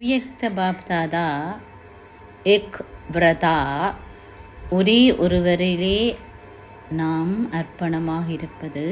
வியக்த Bapdada egg விரதா ஒரே ஒருவரிலே நாம் அர்ப்பணமாக இருப்பது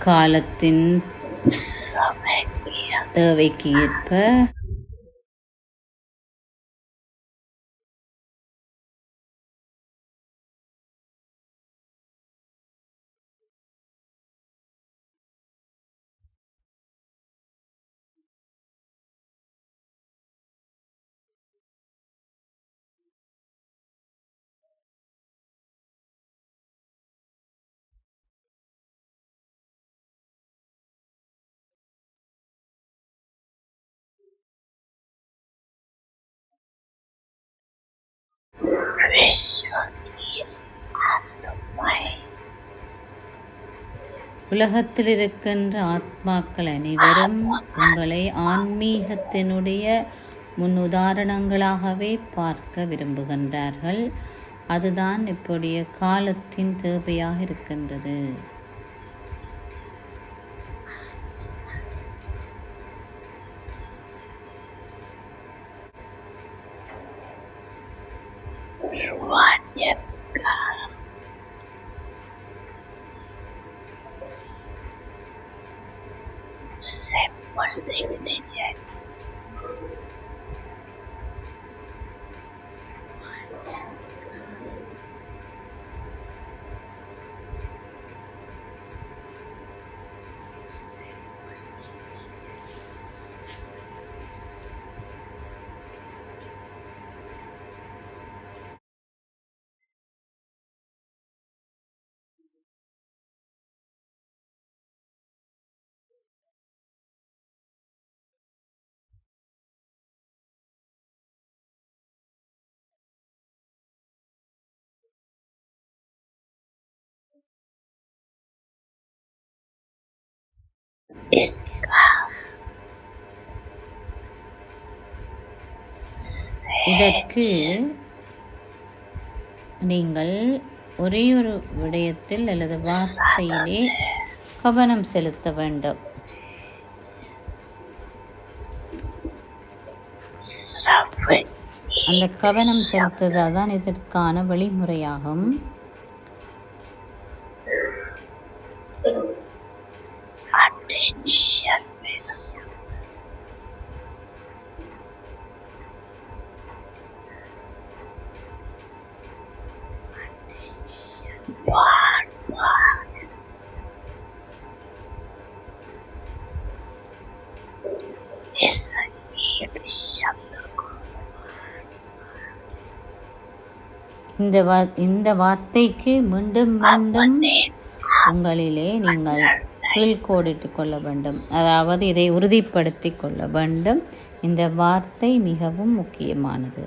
காலத்தின் தேவைக்கு ஏற்ப உலகத்தில் இருக்கின்ற ஆத்மாக்கள் அனைவரும் உங்களை ஆன்மீகத்தினுடைய முன்னுதாரணங்களாகவே பார்க்க விரும்புகின்றார்கள். அதுதான் இப்படிய காலத்தின் தேவையாக இருக்கின்றது. இதற்கு நீங்கள் ஒரே ஒரு விடயத்தில் அல்லது வார்த்தையிலே கவனம் செலுத்த வேண்டும். அந்த கவனம் செலுத்துதல் தான் இதற்கான வழிமுறையாகும். இந்த வா இந்த வார்த்தைக்கு மீண்டும் மீண்டும் உங்களிலே நீங்கள் கீழ்கோடிட்டு கொள்ள வேண்டும். அதாவது இதை உறுதிப்படுத்தி கொள்ள வேண்டும். இந்த வார்த்தை மிகவும் முக்கியமானது.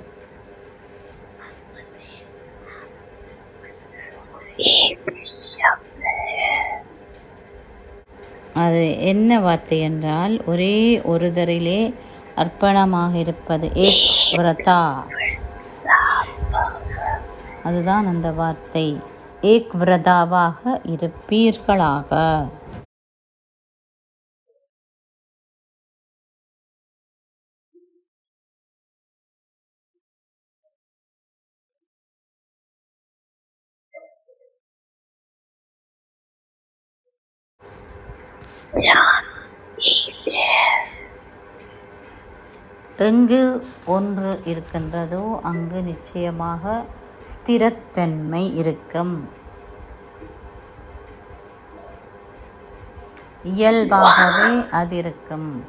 அது என்ன வார்த்தை என்றால் ஒரே ஒருதரிலே அர்ப்பணமாக இருப்பது ஏக் விரதா. அதுதான் அந்த வார்த்தை. ஏக் விரதாவாக இருப்பீர்களாக. எங்கு ஒன்று இருக்கின்றதோ அங்கு நிச்சயமாக ஸ்திரத்தன்மை இருக்கும். இயல்பாகவே அது இருக்கும்.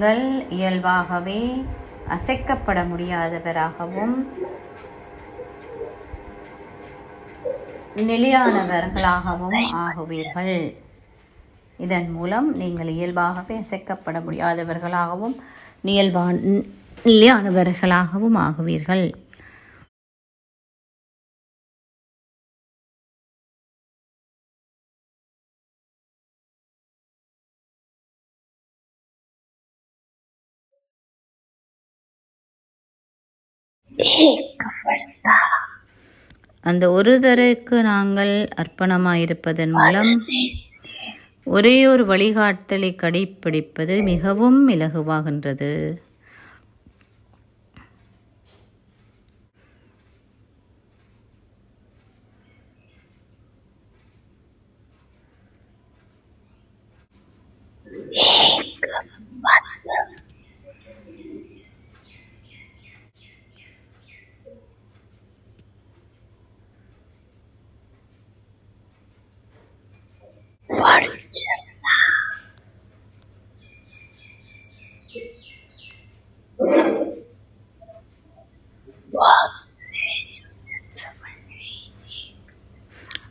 நீங்கள் இயல்பாகவே அசைக்கப்பட முடியாதவராகவும் நிலையானவர்களாகவும் ஆகுவீர்கள். இதன் மூலம் நீங்கள் இயல்பாகவே அசைக்கப்பட முடியாதவர்களாகவும் நியல்பான் நிலையானவர்களாகவும் ஆகுவீர்கள். அந்த ஒரு தரைக்கு நாங்கள் அர்ப்பணமாயிருப்பதன் மூலம் ஒரே ஒரு வழிகாட்டலை கடைப்பிடிப்பது மிகவும் இலகுவாகின்றது.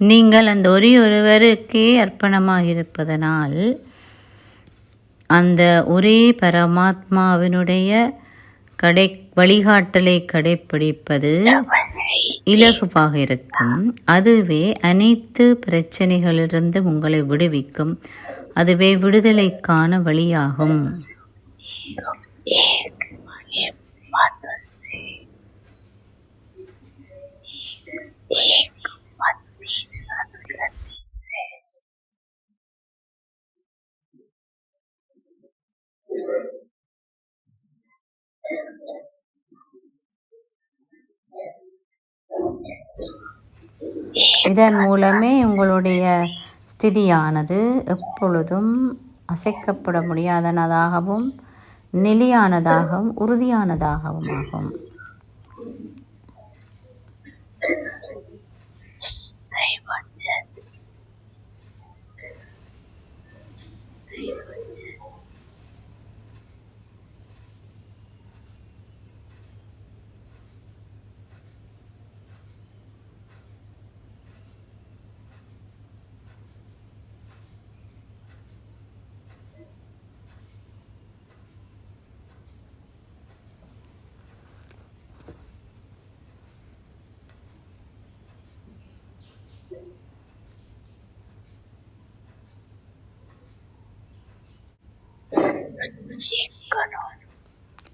நீங்கள் அந்த ஒரே ஒருவருக்கே அர்ப்பணமாக இருப்பதனால் அந்த ஒரே பரமாத்மாவினுடைய கடை வழிகாட்டலை கடைப்பிடிப்பது இலகுவாக இருக்கும். அதுவே அனைத்து பிரச்சனைகளிலிருந்து உங்களை விடுவிக்கும். அதுவே விடுதலைக்கான வழியாகும். இதன் மூலமே உங்களுடைய ஸ்திதியானது எப்பொழுதும் அசைக்கப்பட முடியாதனதாகவும் நிலையானதாகவும் உறுதியானதாகவும் ஆகும்.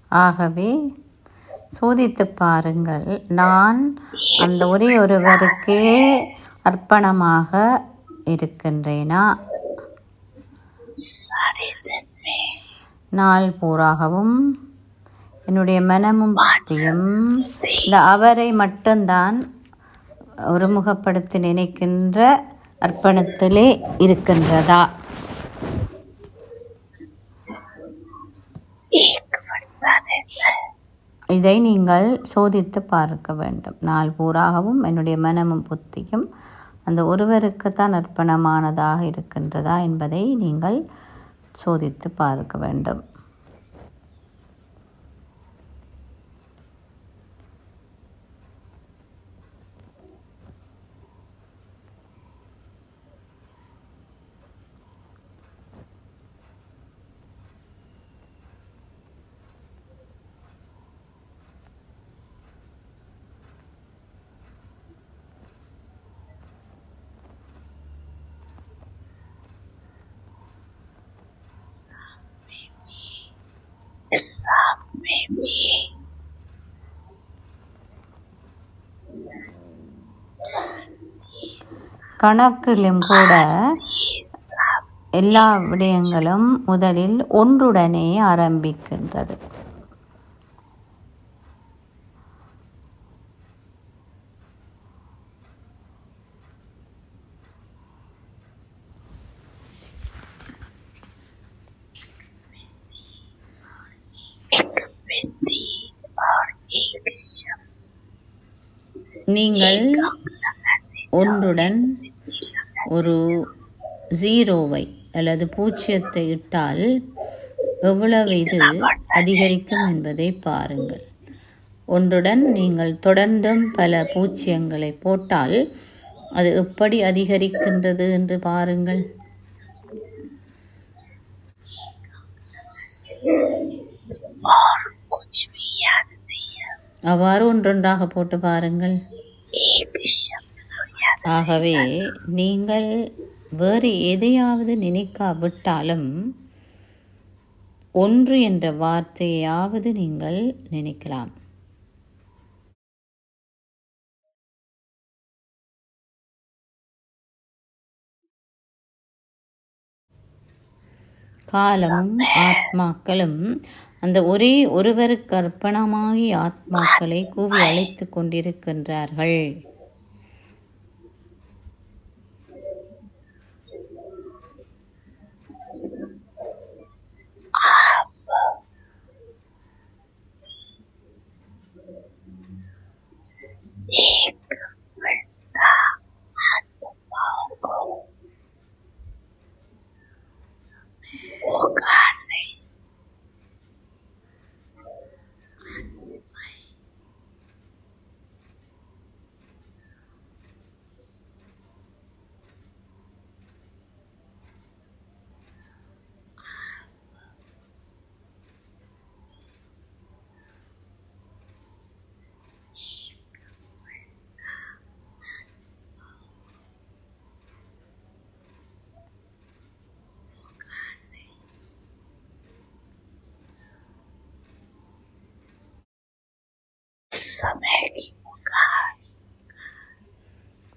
ஆகவே சோதித்து பாருங்கள். நான் அந்த ஒரே ஒருவருக்கே அர்ப்பணமாக இருக்கின்றேனா? நாள் பூராகவும் என்னுடைய மனமும் பற்றியும் இந்த அவரை மட்டும்தான் ஒருமுகப்படுத்தி நினைக்கின்ற அர்ப்பணத்திலே இருக்கின்றதா? இதை நீங்கள் சோதித்து பார்க்க வேண்டும். நாள் பூராகவும் என்னுடைய மனமும் புத்தியும் அந்த ஒருவருக்குத்தான் அர்ப்பணமானதாக இருக்கின்றதா என்பதை நீங்கள் சோதித்து பார்க்க வேண்டும். கணக்கிலும் கூட எல்லா விடயங்களும் முதலில் ஒன்றுடனே ஆரம்பிக்கின்றது. நீங்கள் ஒன்றுடன் ஒரு ஜீரோவை அல்லது பூஜ்ஜியத்தை இட்டால் எவ்வளவு இது அதிகரிக்கும் என்பதை பாருங்கள். ஒன்றுடன் நீங்கள் தொடர்ந்தும் பல பூஜ்ஜியங்களை போட்டால் அது எப்படி அதிகரிக்கின்றது என்று பாருங்கள். அவ்வாறு ஒன்றொன்றாக போட்டு பாருங்கள். ஆகவே நீங்கள் வேறு எதையாவது நினைக்காவிட்டாலும் ஒன்று என்ற வார்த்தையாவது நீங்கள் நினைக்கலாம். காலமும் ஆத்மாக்களும் அந்த ஒரே ஒருவருக்கு அர்ப்பணமாகி ஆத்மாக்களை கூவி அழைத்து கொண்டிருக்கின்றார்கள். えー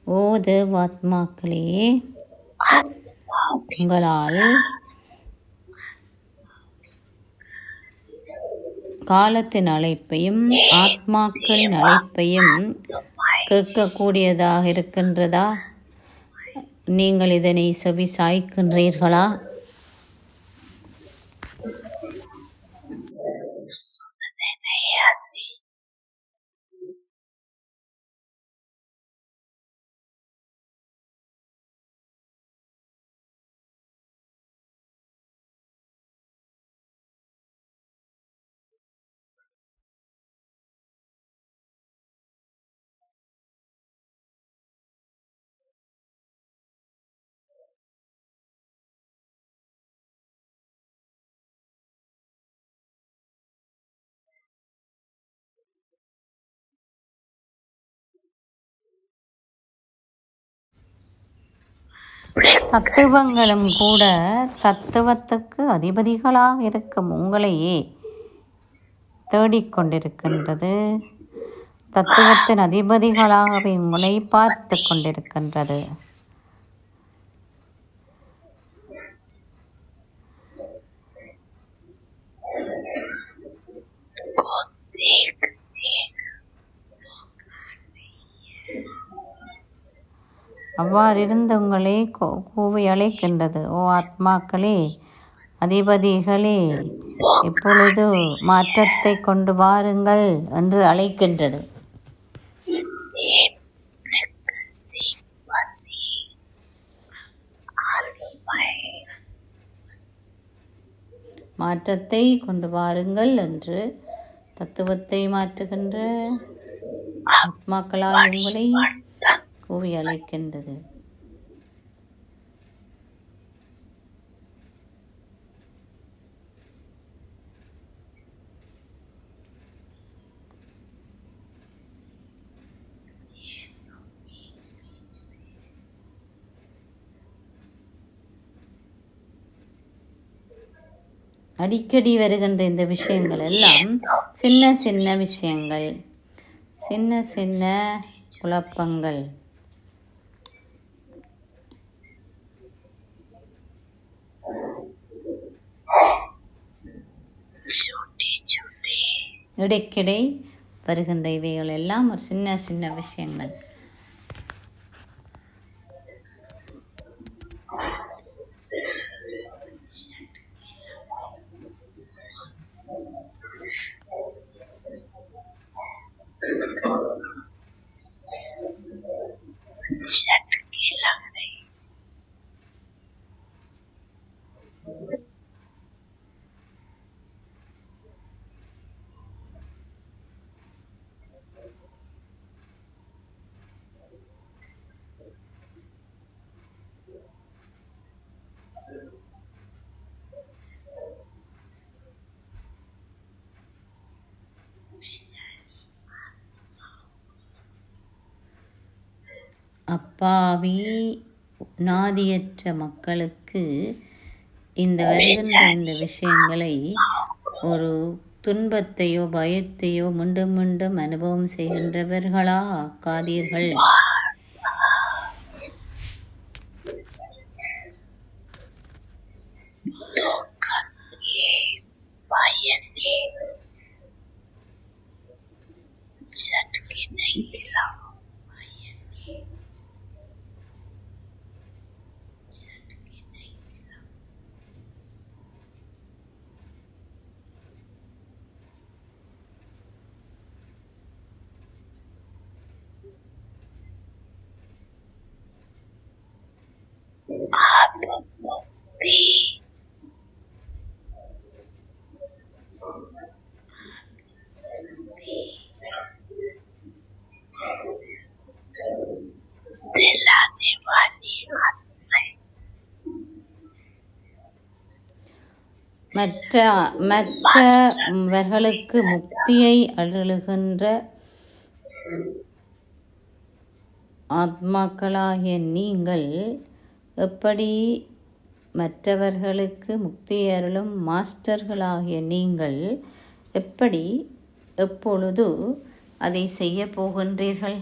ஓ தேவாத்மாக்களே உங்களால் காலத்தின் அழைப்பையும் ஆத்மாக்களின் அழைப்பையும் கேட்கக்கூடியதாக இருக்கின்றதா? நீங்கள் இதனை செவி சாய்க்கின்றீர்களா தத்துவங்களும் கூட தத்துவத்துக்கு அதிபதிகளாக இருக்கும் உங்களையே தேடிக்கொண்டிருக்கின்றது தத்துவத்தின் அதிபதிகளாகவே உங்களை பார்த்து கொண்டிருக்கின்றது Take. உங்களை கூவி அழைக்கின்றது. ஓ ஆத்மாக்களே அதிபதிகளே இப்பொழுது மாற்றத்தை கொண்டு வாருங்கள் என்று அழைக்கின்றது. மாற்றத்தை கொண்டு வாருங்கள் என்று தத்துவத்தை மாற்றுகின்ற ஆத்மாக்களால் உங்களை கூவி அழைக்கின்றது அடிக்கடி வருகின்ற இந்த விஷயங்கள் எல்லாம் சின்ன சின்ன விஷயங்கள். சின்ன சின்ன குழப்பங்கள். இடைக்கிடை வருகின்ற இவைகள் எல்லாம் ஒரு சின்ன சின்ன விஷயங்கள் அப்பாவி நாதியற்ற மக்களுக்கு இந்த வருகின்ற இந்த விஷயங்களை ஒரு துன்பத்தையோ பயத்தையோ மீண்டும் மீண்டும் அனுபவம் செய்கின்றவர்களா ஆக்காதீர்கள் மற்ற மற்றவர்களுக்கு முக்தியை அருளுகின்ற ஆத்மாக்களாகிய நீங்கள் எப்படி மற்றவர்களுக்கு முக்தி அருளும் மாஸ்டர்களாகிய நீங்கள் எப்படி எப்பொழுது அதை செய்ய போகின்றீர்கள்?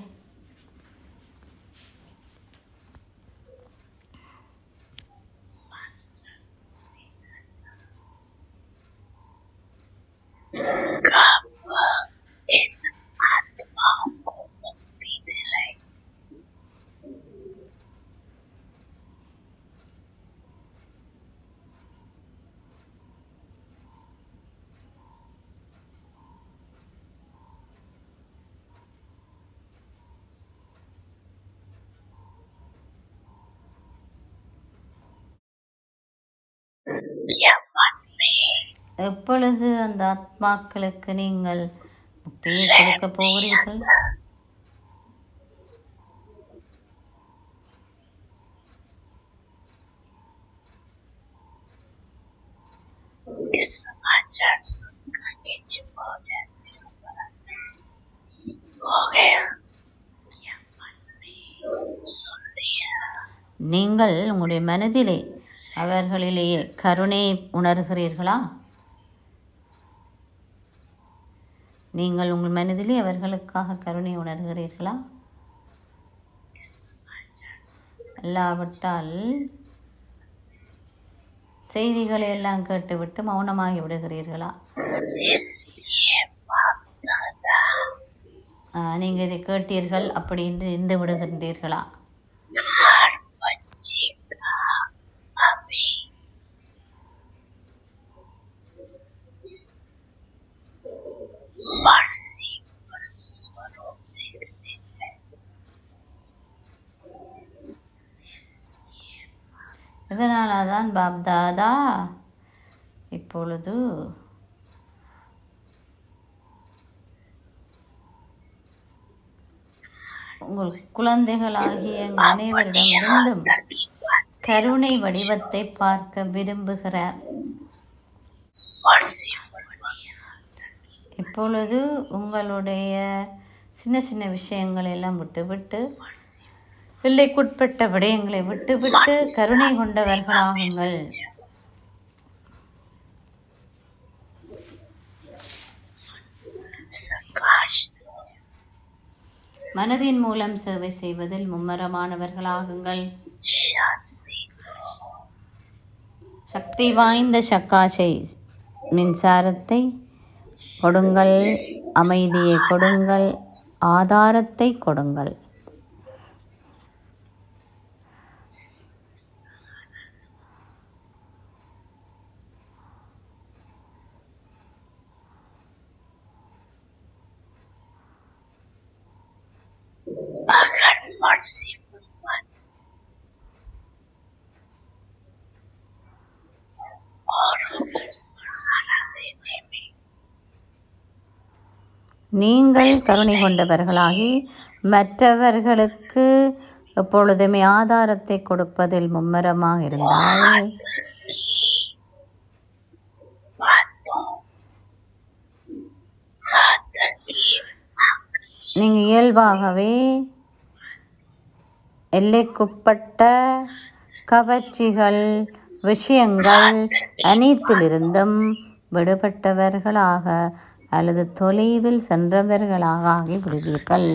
எப்பொழுது அந்த ஆத்மாக்களுக்கு நீங்கள் முக்தியை கொடுக்க போகிறீர்கள்? நீங்கள் உங்களுடைய மனதிலே அவர்களிலேயே கருணை உணர்கிறீர்களா? நீங்கள் உங்கள் மனதிலே அவர்களுக்காக கருணை உணர்கிறீர்களா? அல்லாவிட்டால் செய்திகளை எல்லாம் கேட்டுவிட்டு மௌனமாகி விடுகிறீர்களா? நீங்கள் இதை கேட்டீர்கள் அப்படி இருந்து விடுகின்றீர்களா? இதனால தான் பாப்தாதா இப்பொழுது உங்கள் குழந்தைகளாகிய அனைவரிடமிருந்தும் கருணை வடிவத்தை பார்க்க விரும்புகிறார். இப்பொழுது உங்களுடைய சின்ன சின்ன விஷயங்களை எல்லாம் விட்டுவிட்டு பிள்ளைக்குட்பட்ட விடயங்களை விட்டுவிட்டு கருணை கொண்டவர்களாகுங்கள். மனதின் மூலம் சேவை செய்வதில் மும்மரமானவர்களாகுங்கள். சக்தி வாய்ந்த சக்காசை மின்சாரத்தை கொடுங்கள். அமைதியை கொடுங்கள். ஆதாரத்தை கொடுங்கள். நீங்கள் கருணை கொண்டவர்களாகி மற்றவர்களுக்கு எப்பொழுதுமே ஆதாரத்தை கொடுப்பதில் மும்மரமாக இருந்தால். நீங்கள் இயல்பாகவே எல்லைக்குட்பட்ட கவர்ச்சிகள் விஷயங்கள் அனைத்திலிருந்தும் விடுபட்டவர்களாக அல்லது தொலைவில் சென்றவர்களாக ஆகி விடுவீர்கள்.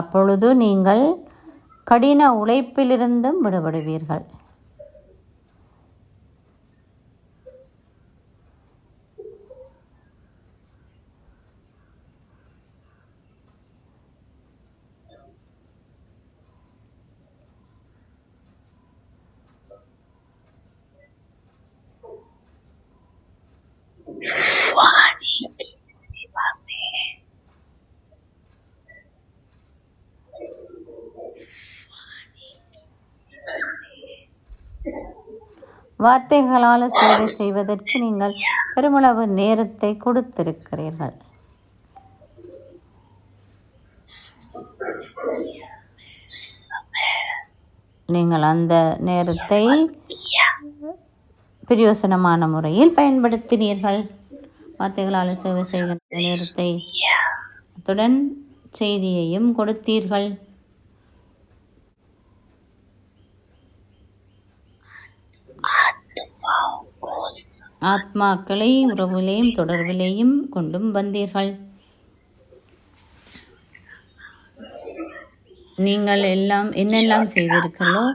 அப்பொழுது நீங்கள் கடின உழைப்பிலிருந்தும் விடுபடுவீர்கள். வார்த்தைகளால் சேவை செய்வதற்கு நீங்கள் பெருமளவு நேரத்தை கொடுத்திருக்கிறீர்கள். நீங்கள் அந்த நேரத்தை பிரயோசனமான முறையில் பயன்படுத்தினீர்கள். வார்த்தைகளால் சேவை செய்கின்ற நேரத்தை அத்துடன் செய்தியையும் கொடுத்தீர்கள். ஆத்மாக்களை உறவிலேயும் தொடர்பிலேயும் கொண்டும் வந்தீர்கள். நீங்கள் எல்லாம் என்னெல்லாம் செய்தீர்களோ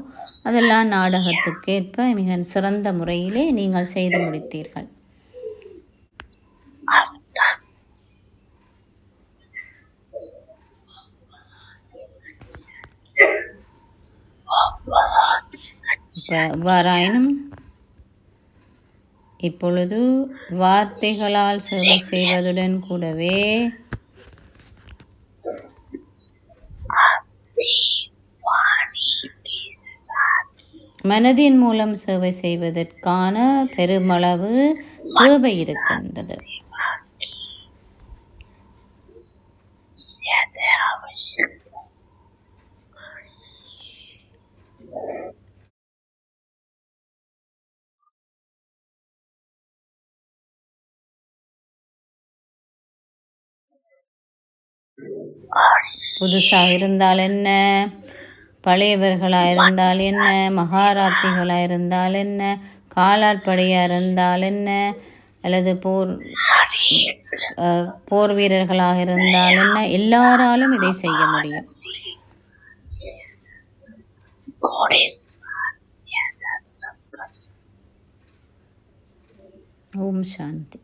அதெல்லாம் நாடகத்துக்கேற்ப மிக சிறந்த முறையிலே நீங்கள் செய்து முடித்தீர்கள். இவ்வாறாயினும் இப்பொழுது வார்த்தைகளால் சேவை செய்வதுடன் கூடவே மனதின் மூலம் சேவை செய்வதற்கான பெருமளவு தேவை இருக்கின்றது. புதுசாக இருந்தால் என்ன? பழையவர்களாக இருந்தால் என்ன? மகாராத்திகளாக இருந்தால் என்ன காலாட்படையாக இருந்தால் என்ன? அல்லது போர் அஹ், போர் வீரர்களாக இருந்தால் என்ன? எல்லாராலும் இதை செய்ய முடியும். ஓம் சாந்தி.